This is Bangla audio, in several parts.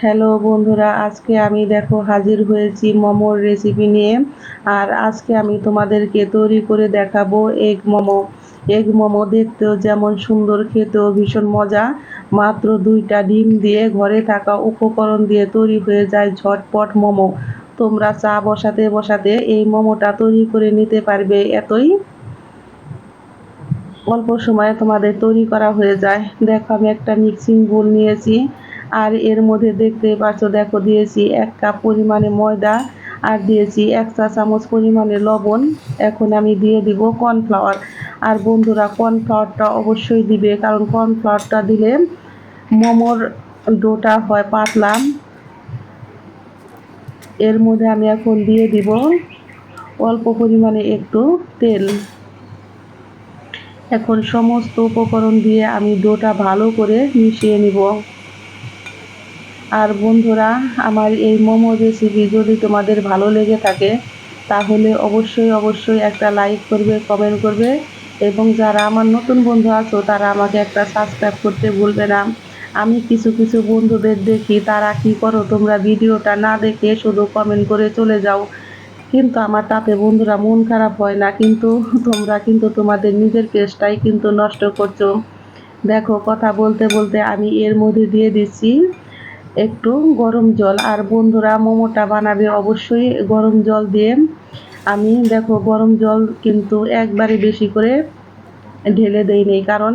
হ্যালো বন্ধুরা, আজকে আমি দেখো হাজির হয়েছি মোমোর রেসিপি নিয়ে। আর আজকে আমি তোমাদেরকে তৈরি করে দেখাবো এগ মোমো। এগ মোমো দেখতেও যেমন সুন্দর, খেতেও ভীষণ মজা। মাত্র দুইটা ডিম দিয়ে ঘরে থাকা উপকরণ দিয়ে তৈরি হয়ে যায় ঝটপট মোমো। তোমরা চা বসাতে বসাতে এই মোমোটা তৈরি করে নিতে পারবে এতই। অল্প সময়ে তোমাদের তৈরি করা হয়ে যায়। দেখো আমি একটা মিক্সিং বোল নিয়েছি। আর এর মধ্যে দেখতে পাচ্ছ, দেখো দিয়েছি এক কাপ পরিমাণে ময়দা আর দিয়েছি এক চা চামচ পরিমাণে লবণ। এখন আমি দিয়ে দিব কর্নফ্লাওয়ার। আর বন্ধুরা, কর্নফ্লাওয়ারটা অবশ্যই দিবে, কারণ কর্নফ্লাওয়ারটা দিলে মোমোর ডোটা হয় পাতলা। এর মধ্যে আমি এখন দিয়ে দিব অল্প পরিমাণে একটু তেল। এখন সমস্ত উপকরণ দিয়ে আমি ডোটা ভালো করে মিশিয়ে নিব। আর বন্ধুরা, আমার এই মোমো রেসিপি যদি তোমাদের ভালো লেগে থাকে, তাহলে অবশ্যই অবশ্যই একটা লাইক করবে কমেন্ট করবে। এবং যারা আমার নতুন বন্ধু আছো, তারা আমাকে একটা সাবস্ক্রাইব করতে ভুলবে না। আমি কিছু কিছু বন্ধুদের দেখি, তারা কি করো, তোমরা ভিডিওটা না দেখে শুধু কমেন্ট করে চলে যাও। কিন্তু আমার তাতে বন্ধুরা মন খারাপ হয় না, কিন্তু তোমরা কিন্তু তোমাদের নিজের পেস্টটাই কিন্তু নষ্ট করছ। দেখো, কথা বলতে বলতে আমি এর মধ্যে দিয়ে দিচ্ছি। একটু গরম জল। আর বন্ধুরা, মোমোটা বানাবে অবশ্যই গরম জল দিয়ে। আমি দেখো, গরম জল কিন্তু একবারে বেশি করে ঢেলে দেই নেই, কারণ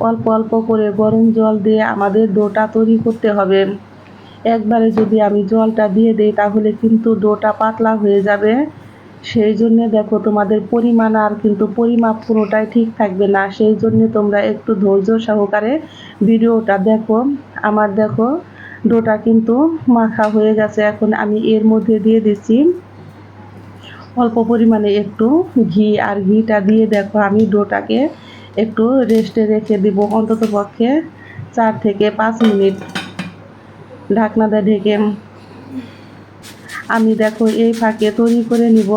অল্প অল্প করে গরম জল দিয়ে আমাদের ডোটা তৈরি করতে হবে। একবারে যদি আমি জলটা দিয়ে দিই, তাহলে কিন্তু ডোটা পাতলা হয়ে যাবে। সেই জন্য দেখো, তোমাদের পরিমাণ আর কিন্তু পরিমাপ পুরোটাই ঠিক থাকবে না। সেই জন্য তোমরা একটু ধৈর্য সহকারে ভিডিওটা দেখো। আমার দেখো ডোটা কিন্তু মাখা হয়ে গেছে। এখন আমি এর মধ্যে দিয়ে দিচ্ছি অল্প পরিমাণে একটু ঘি আর ঘিটা দিয়ে দেখো, আমি ডোটাকে একটু রেস্টে রেখে দিব অন্তত পক্ষে চার থেকে পাঁচ মিনিট। ঢাকনাটা ঢেকে আমি দেখো এই ফাঁকে তৈরি করে নিব।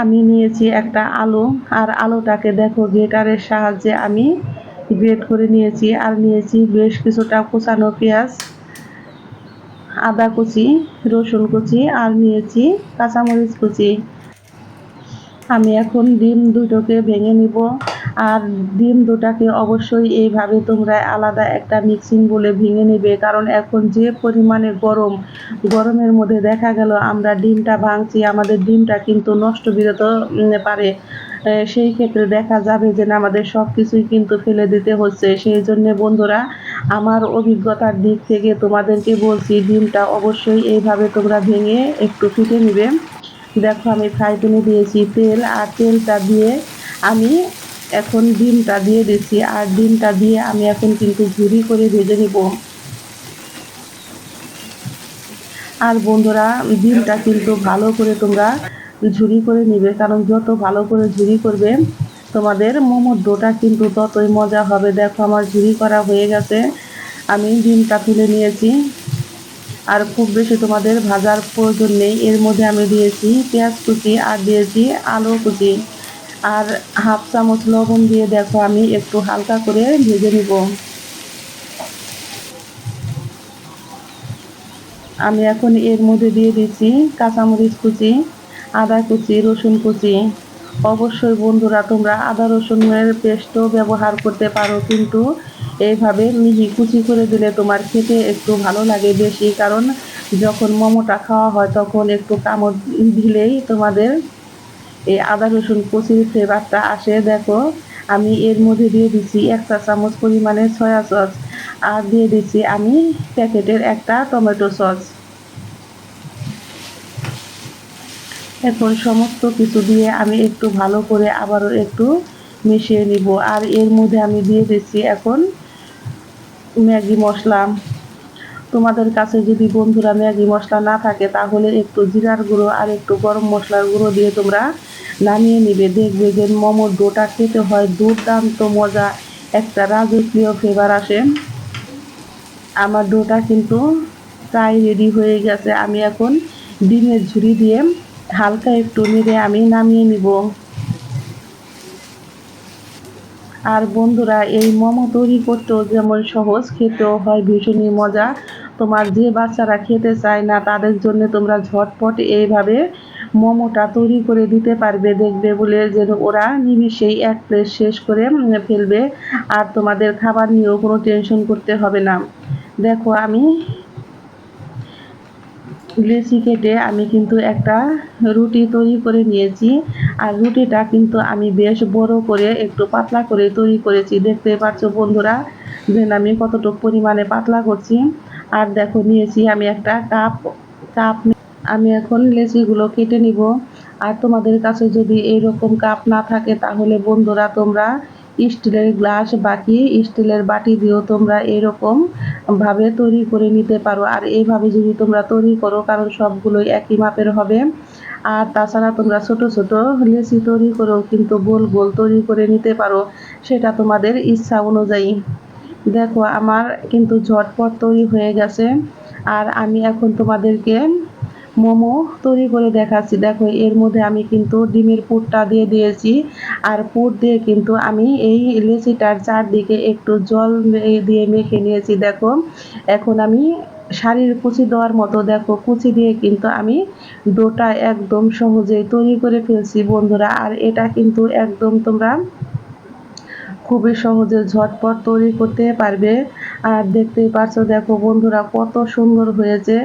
আমি নিয়েছি একটা আলো, আর আলোটাকে দেখো গ্রেটারের সাহায্যে আমি গ্রেট করে নিয়েছি, আর নিয়েছি বেশ কিছুটা কুচানো পেঁয়াজ, আদা কুচি, রসুন কুচি, আর নিয়েছি কাঁচামরিচ কুচি। আমি এখন ডিম দুটোকে ভেঙে নিব। আর ডিম দুটাকে অবশ্যই এইভাবে তোমরা আলাদা একটা মিক্সিং বলে ভেঙে নেবে। কারণ এখন যে পরিমাণে গরম, গরমের মধ্যে দেখা গেল আমরা ডিমটা ভাঙছি, আমাদের ডিমটা কিন্তু নষ্ট বিরত পারে। সেই ক্ষেত্রে দেখা যাবে যে না আমাদের সব কিছুই কিন্তু ফেলে দিতে হচ্ছে। সেই জন্য বন্ধুরা, আমার অভিজ্ঞতার দিক থেকে তোমাদেরকে বলছি, ডিমটা অবশ্যই এইভাবে তোমরা ভেঙে একটু ফিটে নেবে। দেখো আমি ফ্রাই প্যানে দিয়েছি তেল, আর তেলটা দিয়ে আমি এখন ডিমটা দিয়ে দিচ্ছি, আর ডিমটা দিয়ে আমি এখন কিন্তু ঝুরি করে ভেজে নেব। আর বন্ধুরা, ডিমটা কিন্তু ভালো করে তোমরা ঝুরি করে নিবে, কারণ যত ভালো করে ঝুরি করবে, তোমাদের মোমোর ডোটা কিন্তু ততই মজা হবে। দেখো, আমার ঝুরি করা হয়ে গেছে। আমি ডিমটা তুলে নিয়েছি। আর খুব বেশি তোমাদের ভাজার প্রয়োজন নেই। এর মধ্যে আমি দিয়েছি পেঁয়াজ কুচি আর দিয়েছি আলু কুচি। আর হাফ চামচ লবণ দিয়ে দেখো, আমি একটু হালকা করে ভেজে নিব। আমি এখন এর মধ্যে দিয়ে দিচ্ছি কাঁচামরিচ কুচি, আদা কুচি, রসুন কুচি। অবশ্যই বন্ধুরা, তোমরা আদা রসুনের পেস্টও ব্যবহার করতে পারো, কিন্তু এইভাবে মিহি কুচি করে দিলে তোমার খেতে একটু ভালো লাগে বেশি, কারণ যখন মোমোটা খাওয়া হয়, তখন একটু কামড় দিলেই তোমাদের এই আদা রসুন কুচির ফ্লেভারটা আসে, দেখো। আমি এর মধ্যে দিয়ে দিচ্ছি এক চা চামচ পরিমাণে সয়া সস আর দিয়ে দিচ্ছি আমি প্যাকেটের একটা টমেটো সস। এখন সমস্ত কিছু দিয়ে আমি একটু ভালো করে আবারও একটু মিশিয়ে নিব। আর এর মধ্যে আমি দিয়ে দিচ্ছি এখন ম্যাগি মশলা। তোমাদের কাছে যদি বন্ধুরা ম্যাগি মশলা না থাকে, তাহলে একটু জিরার গুঁড়ো আর একটু গরম মশলার গুঁড়ো দিয়ে তোমরা নামিয়ে নিবে। দেখবে যে মোমোর ডোটা খেতে হয় দুর্দান্ত মজা। একটা রাজকীয় ফ্লেভার আসে। আমার ডোটা কিন্তু প্রায় রেডি হয়ে গেছে। আমি এখন ডিমের ঝুড়ি দিয়ে হালকা একটু নেড়ে আমি নামিয়ে নিব। আর বন্ধুরা, এই মোমো তৈরি করতেও যেমন সহজ, খেতেও হয় ভীষণই মজা। তোমার যে বাচ্চারা খেতে চায় না, তাদের জন্য তোমরা ঝটপট এইভাবে মোমোটা তৈরি করে দিতে পারবে, দেখবে বলে যেন ওরা নিমিষেই এক প্লেট শেষ করে ফেলবে। আর তোমাদের খাবার নিয়েও কোনো টেনশন করতে হবে না। দেখো, আমি লেচি কেটে আমি কিন্তু একটা রুটি তৈরি করে নিয়েছি। আর রুটিটা কিন্তু আমি বেশ বড় করে, একটু পাতলা করে তৈরি করেছি। দেখতে পাচ্ছ বন্ধুরা যে আমি কতটুকু পরিমাণে পাতলা করছি। আর দেখো, নিয়েছি আমি একটা কাপ কাপ আমি এখন লেচিগুলো কেটে নিব। আর তোমাদের কাছে যদি এইরকম কাপ না থাকে, তাহলে বন্ধুরা তোমরা স্টিলের গ্লাস বাকি স্টিলের বাটি দিয়েও তোমরা এরকম ভাবে তৈরি করে নিতে পারো। আর এইভাবে যদি তোমরা তৈরি করো, কারণ সবগুলোই একই মাপের হবে। আর তাছাড়া তোমরা ছোট ছোট লেচি তৈরি করেও কিন্তু গোল গোল তৈরি করে নিতে পারো। সেটা তোমাদের ইচ্ছা অনুযায়ী। দেখো, আমার কিন্তু ঝটপট তৈরি হয়ে গেছে। আর আমি এখন তোমাদেরকে মোমো তৈরি করে দেখাচ্ছি। দেখো, এর মধ্যে আমি কিন্তু ডিমের পুরটা দিয়ে দিয়েছি। আর পুর দিয়ে কিন্তু আমি এই লেচিটার চারদিকে একটু জল দিয়ে মেখে নিয়েছি। দেখো, এখন আমি শাড়ির কুচি দেওয়ার মতো, দেখো, কুচি দিয়ে কিন্তু আমি ডোটা একদম সহজেই তৈরি করে ফেলছি বন্ধুরা। আর এটা কিন্তু একদম তোমরা খুবই সহজে ঝটপট তৈরি করতে পারবে। আর দেখতেই পাচ্ছো দেখো বন্ধুরা কত সুন্দর হয়েছে।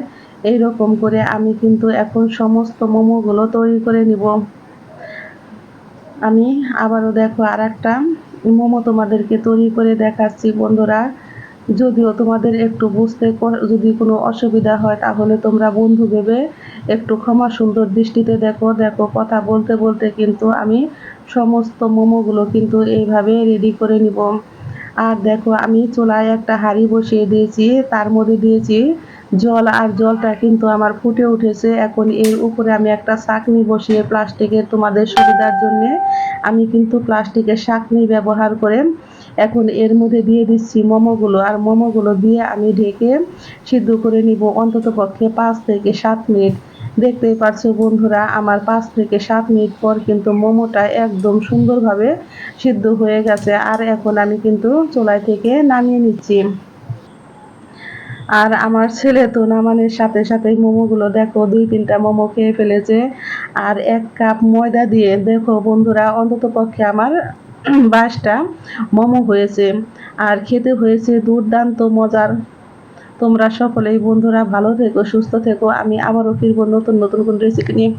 এই রকম করে আমি কিন্তু এখন সমস্ত মোমোগুলো তৈরি করে নিব। আমি আবারও দেখো আর একটা মোমো তোমাদেরকে তৈরি করে দেখাচ্ছি বন্ধুরা। যদিও তোমাদের একটু বুঝতে যদি কোনো অসুবিধা হয় তাহলে তোমরা বন্ধু ভেবে একটু ক্ষমা সুন্দর দৃষ্টিতে দেখো। দেখো কথা বলতে বলতে কিন্তু আমি সমস্ত মোমোগুলো কিন্তু এইভাবে রেডি করে নিব। আর দেখো, আমি চুলায় একটা হাঁড়ি বসিয়ে দিয়েছি, তার মধ্যে দিয়েছি জল, আর জলটা কিন্তু আমার ফুটে উঠেছে। এখন এর উপরে আমি একটা ছাঁকনি বসিয়ে প্লাস্টিকের তোমাদের সুবিধার জন্যে আমি কিন্তু প্লাস্টিকের ছাঁকনি ব্যবহার করে এখন এর মধ্যে দিয়ে দিচ্ছি মোমোগুলো। আর মোমোগুলো দিয়ে আমি ঢেকে সিদ্ধ করে নিব অন্তত পক্ষে পাঁচ থেকে সাত মিনিট। দেখতেই পারছ বন্ধুরা, আমার পাঁচ থেকে সাত মিনিট পর কিন্তু মোমোটা একদম সুন্দরভাবে সিদ্ধ হয়ে গেছে। আর এখন আমি কিন্তু চুলাই থেকে নামিয়ে নিচ্ছি। আর আমার ছেলে তো নামানোর সাথে সাথে মোমোগুলো দেখো, দুই তিনটা মোমো খেয়ে ফেলেছে। আর এক কাপ ময়দা দিয়ে, দেখো বন্ধুরা, অন্তত পক্ষে আমার বাসটা মোমো হয়েছে। আর খেতে হয়েছে দুর্দান্ত মজার তোমরা সকলেই বন্ধুরা ভালো থেকো, সুস্থ থেকো। আমি আবারও ফিরবো নতুন নতুন কোন রেসিপি নিয়ে।